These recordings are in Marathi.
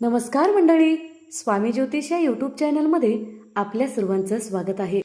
नमस्कार मंडळी स्वामी ज्योतिष या यूट्यूब चॅनलमध्ये आपल्या सर्वांचं स्वागत आहे.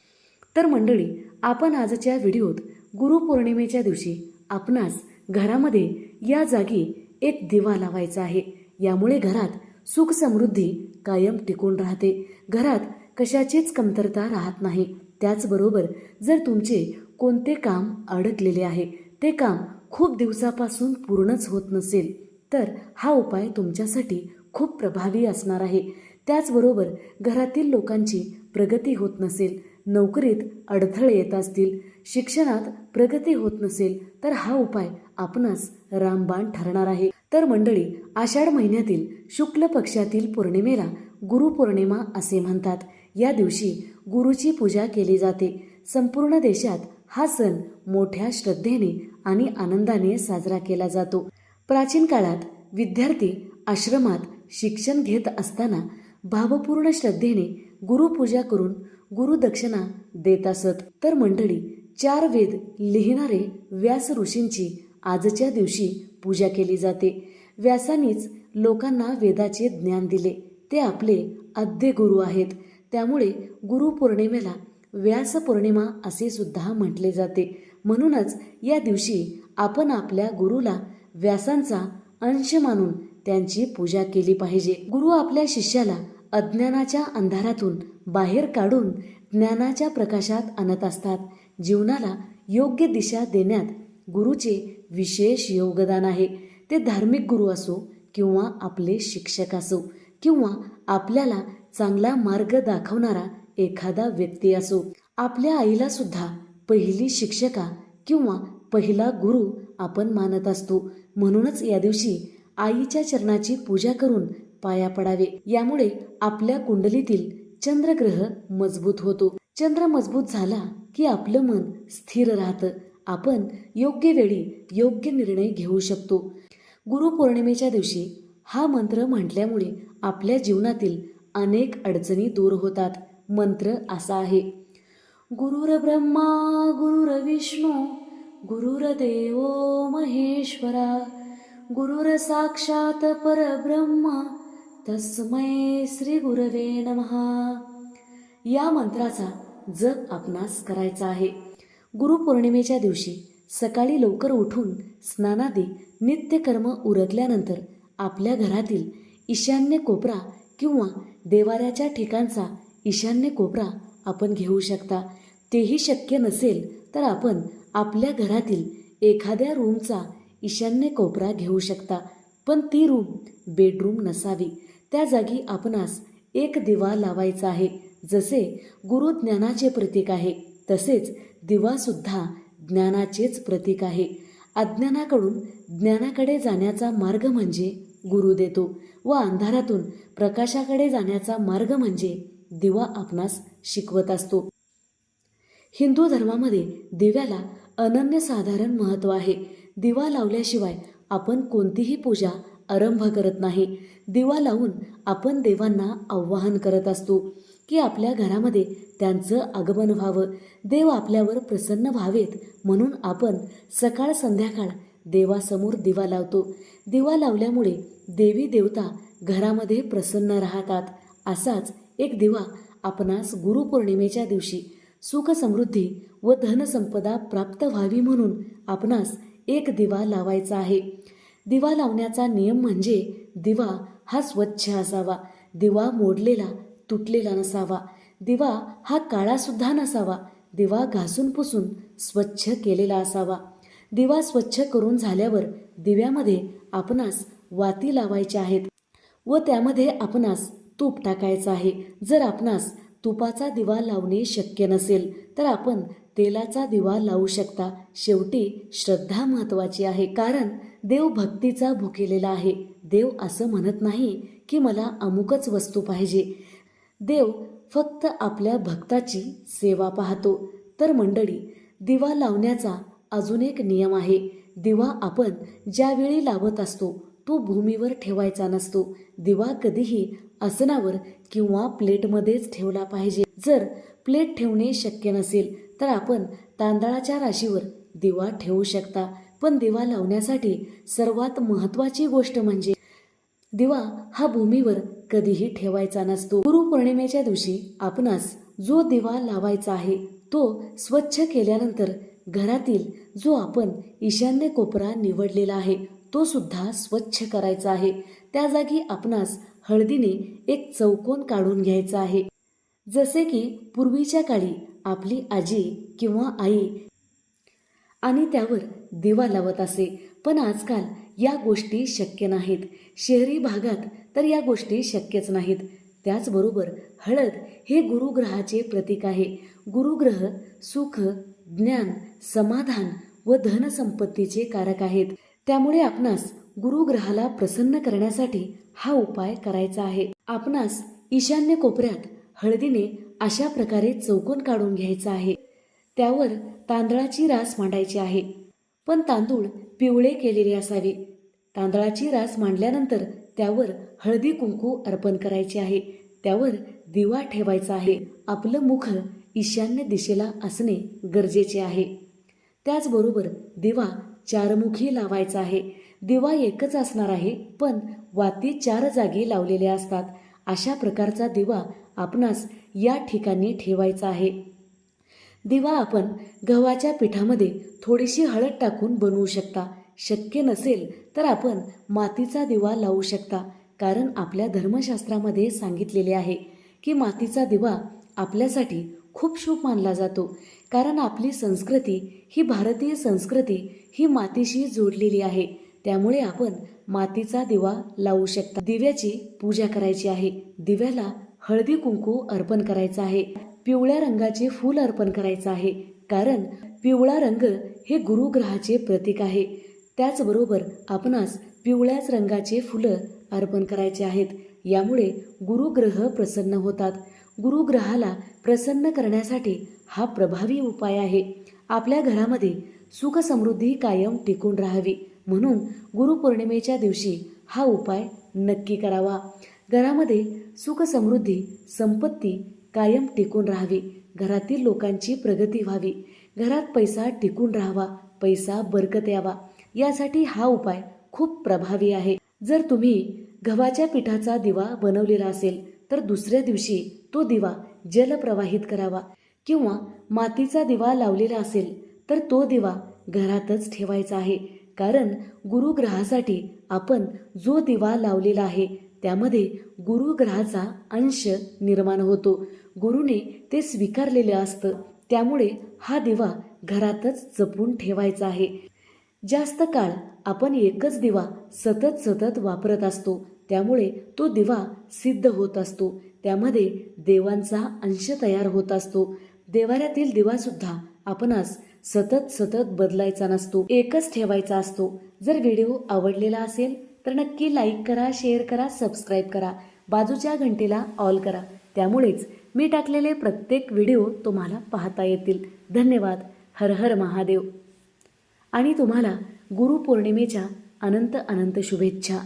तर मंडळी आपण आजच्या व्हिडिओत गुरुपौर्णिमेच्या दिवशी आपणास घरामध्ये या जागी एक दिवा लावायचा आहे. यामुळे घरात सुख समृद्धी कायम टिकून राहते. घरात कशाचीच कमतरता राहत नाही. त्याचबरोबर जर तुमचे कोणते काम अडकलेले आहे ते काम खूप दिवसापासून पूर्णच होत नसेल तर हा उपाय तुमच्यासाठी खूप प्रभावी असणार आहे. त्याचबरोबर घरातील लोकांची प्रगती होत नसेल नोकरीत अडथळे येत असतील शिक्षणात प्रगती होत नसेल तर हा उपाय आपणास रामबाण ठरणार आहे. तर मंडळी आषाढ महिन्यातील शुक्ल पक्षातील पौर्णिमेला गुरुपौर्णिमा असे म्हणतात. या दिवशी गुरुची पूजा केली जाते. संपूर्ण देशात हा सण मोठ्या श्रद्धेने आणि आनंदाने साजरा केला जातो. प्राचीन काळात विद्यार्थी आश्रमात शिक्षण घेत असताना भावपूर्ण श्रद्धेने गुरुपूजा करून गुरुदक्षिणा देत असत. तर मंडळी चार वेद लिहिणारे व्यास ऋषींची आजच्या दिवशी पूजा केली जाते. व्यासानीच लोकांना वेदाचे ज्ञान दिले. ते आपले आद्य गुरु आहेत. त्यामुळे गुरुपौर्णिमेला व्यास पौर्णिमा असे सुद्धा म्हटले जाते. म्हणूनच या दिवशी आपण आपल्या गुरुला व्यासांचा अंश मानून त्यांची पूजा केली पाहिजे. गुरु आपल्या शिष्याला अज्ञानाच्या अंधारातून बाहेर काढून ज्ञानाच्या प्रकाशात आणत असतात. जीवनाला योग्य दिशा देण्यात गुरुचे विशेष योगदान आहे. ते धार्मिक गुरु असो किंवा आपले शिक्षक असो किंवा आपल्याला चांगला मार्ग दाखवणारा एखादा व्यक्ती असो. आपल्या आईला सुद्धा पहिली शिक्षका किंवा पहिला गुरु आपण मानत असतो. म्हणूनच या दिवशी आईच्या चरणाची पूजा करून पाया पडावे. यामुळे आपल्या कुंडलीतील चंद्रग्रह मजबूत होतो. चंद्र मजबूत झाला की आपलं मन स्थिर राहतं. आपण योग्य वेळी योग्य निर्णय घेऊ शकतो. गुरुपौर्णिमेच्या दिवशी हा मंत्र म्हटल्यामुळे आपल्या जीवनातील अनेक अडचणी दूर होतात. मंत्र असा आहे. गुरुर ब्रह्मा गुरुर विष्णू गुरुरदेव महेश्वरा गुरुर साक्षात परब्रह्म तस्मै श्री गुरवे नमहा या मंत्राचा जप आपणास करायचा आहे. गुरुपौर्णिमेच्या दिवशी सकाळी लवकर उठून स्नानादी नित्यकर्म उरकल्यानंतर आपल्या घरातील ईशान्य कोपरा किंवा देवाऱ्याच्या ठिकाणचा ईशान्य कोपरा आपण घेऊ शकता. तेही शक्य नसेल तर आपण आपल्या घरातील एखाद्या रूमचा ईशान्य कोपरा घेऊ शकता. पण ती रूम बेडरूम नसावी. त्या जागी आपणास एक दिवा लावायचा आहे. जसे गुरु ज्ञानाचे प्रतीक आहे तसेच दिवासुद्धा ज्ञानाचेच प्रतीक आहे. अज्ञानाकडून ज्ञानाकडे जाण्याचा मार्ग म्हणजे गुरु देतो व अंधारातून प्रकाशाकडे जाण्याचा मार्ग म्हणजे दिवा आपणास शिकवत असतो. हिंदू धर्मामध्ये दिव्याला अनन्यसाधारण महत्त्व आहे. दिवा लावल्याशिवाय आपण कोणतीही पूजा आरंभ करत नाही. दिवा लावून आपण देवांना आवाहन करत असतो की आपल्या घरामध्ये त्यांचं आगमन व्हावं. देव आपल्यावर प्रसन्न व्हावेत म्हणून आपण सकाळ संध्याकाळ देवासमोर दिवा लावतो. दिवा लावल्यामुळे देवी देवता घरामध्ये प्रसन्न राहतात. असाच एक दिवा आपणास गुरुपौर्णिमेच्या दिवशी सुख समृद्धी व धनसंपदा प्राप्त व्हावी म्हणून आपणास एक दिवा लावायचा आहे. दिवा लावण्याचा नियम म्हणजे दिवा हा स्वच्छ असावा. दिवा मोडलेला तुटलेला नसावा. दिवा हा काळासुद्धा नसावा. दिवा घासून पुसून स्वच्छ केलेला असावा. दिवा स्वच्छ करून झाल्यावर दिव्यामध्ये आपणास वाती लावायच्या आहेत व त्यामध्ये आपणास तूप टाकायचं आहे. जर आपणास तुपाचा दिवा लावणे शक्य नसेल तर आपण तेलाचा दिवा लावू शकता. शेवटी श्रद्धा महत्वाची आहे कारण देव भक्तीचा भुकेलेला आहे. देव असं म्हणत नाही की मला अमुकच वस्तू पाहिजे. देव फक्त आपल्या भक्ताची सेवा पाहतो. तर मंडळी दिवा लावण्याचा अजून एक नियम आहे. दिवा आपण ज्यावेळी लावत असतो तो भूमीवर ठेवायचा नसतो. दिवा कधीही आसनावर किंवा प्लेटमध्येच ठेवला पाहिजे. जर प्लेट ठेवणे शक्य नसेल तर आपण तांदळाच्या राशीवर दिवा ठेवू शकता. पण दिवा लावण्यासाठी सर्वात महत्त्वाची गोष्ट म्हणजे दिवा हा भूमीवर कधीही ठेवायचा नसतो. गुरुपौर्णिमेच्या दिवशी आपणास जो दिवा लावायचा आहे तो स्वच्छ केल्यानंतर घरातील जो आपण ईशान्य कोपरा निवडलेला आहे तो सुद्धा स्वच्छ करायचा आहे. त्या जागी आपणास हळदीने एक चौकोन काढून घ्यायचा आहे. जसे की पूर्वीच्या काळी आपली आजी किंवा आई आणि त्यावर दिवा लावत असे. पण आजकाल या गोष्टी शक्य नाहीत. शहरी भागात तर या गोष्टी शक्यच नाहीत. त्याचबरोबर हळद हे गुरुग्रहाचे प्रतीक आहे. गुरुग्रह सुख ज्ञान समाधान व धनसंपत्तीचे कारक आहेत. त्यामुळे आपणास गुरुग्रहाला प्रसन्न करण्यासाठी हा उपाय करायचा आहे. आपणास ईशान्य कोपऱ्यात हळदीने अशा प्रकारे चौकोन काढून घ्यायचा आहे. त्यावर तांदळाची रास मांडायची आहे. पण तांदूळ पिवळे केलेले असावे. तांदळाची रास मांडल्यानंतर त्यावर हळदी कुंकू अर्पण करायचे आहे. त्यावर दिवा ठेवायचा आहे. आपलं मुख ईशान्य दिशेला असणे गरजेचे आहे. त्याचबरोबर दिवा चारमुखी लावायचा आहे. दिवा एकच असणार आहे पण वाती चार जागी लावलेल्या असतात. अशा प्रकारचा दिवा आपणास या ठिकाणी ठेवायचा आहे. दिवा आपण गव्हाच्या पिठामध्ये थोडीशी हळद टाकून बनवू शकता. शक्य नसेल तर आपण मातीचा दिवा लावू शकता कारण आपल्या धर्मशास्त्रामध्ये सांगितलेले आहे की मातीचा दिवा आपल्यासाठी खूप शुभ मानला जातो कारण आपली संस्कृती ही भारतीय संस्कृती ही मातीशी जोडलेली आहे. त्यामुळे आपण मातीचा दिवा लावू शकता. दिव्याची पूजा करायची आहे. दिव्याला हळदी कुंकू अर्पण करायचं आहे. पिवळ्या रंगाचे फूल अर्पण करायचं आहे. कारण पिवळा रंग हे गुरुग्रहाचे प्रतीक आहे. त्याचबरोबर आपणास पिवळ्याच रंगाचे फुलं अर्पण करायचे आहेत. यामुळे गुरुग्रह प्रसन्न होतात. गुरुग्रहाला प्रसन्न करण्यासाठी हा प्रभावी उपाय आहे. आपल्या घरामध्ये सुख समृद्धी कायम टिकून राहावी. म्हणून गुरुपौर्णिमेच्या दिवशी हा उपाय नक्की करावा. घरामध्ये सुख समृद्धी संपत्ती कायम टिकून राहावी. घरातील लोकांची प्रगती व्हावी. घरात पैसा टिकून राहावा. पैसा बरकत यावा. यासाठी हा उपाय खूप प्रभावी आहे. जर तुम्ही गव्हाच्या पिठाचा दिवा बनवलेला असेल तर दुसऱ्या दिवशी तो दिवा जलप्रवाहित करावा. किंवा मातीचा दिवा लावलेला असेल तर तो दिवा घरातच ठेवायचा आहे. कारण गुरुग्रहासाठी आपण जो दिवा लावलेला आहे त्यामध्ये गुरुग्रहाचा अंश निर्माण होतो. गुरुने ते स्वीकारलेलं असतं. त्यामुळे हा दिवा घरातच जपून ठेवायचा आहे. जास्त काळ आपण एकच दिवा सतत सतत वापरत असतो. त्यामुळे तो दिवा सिद्ध होत असतो. त्यामध्ये देवांचा अंश तयार होत असतो. देवाऱ्यातील दिवासुद्धा आपणास सतत सतत बदलायचा नसतो एकच ठेवायचा असतो. जर व्हिडिओ आवडलेला असेल तर नक्की लाईक करा शेअर करा सबस्क्राईब करा. बाजूच्या घंटेला ऑल करा. त्यामुळेच मी टाकलेले प्रत्येक व्हिडिओ तुम्हाला पाहता येतील. धन्यवाद. हर हर महादेव. आणि तुम्हाला गुरुपौर्णिमेच्या अनंत अनंत शुभेच्छा.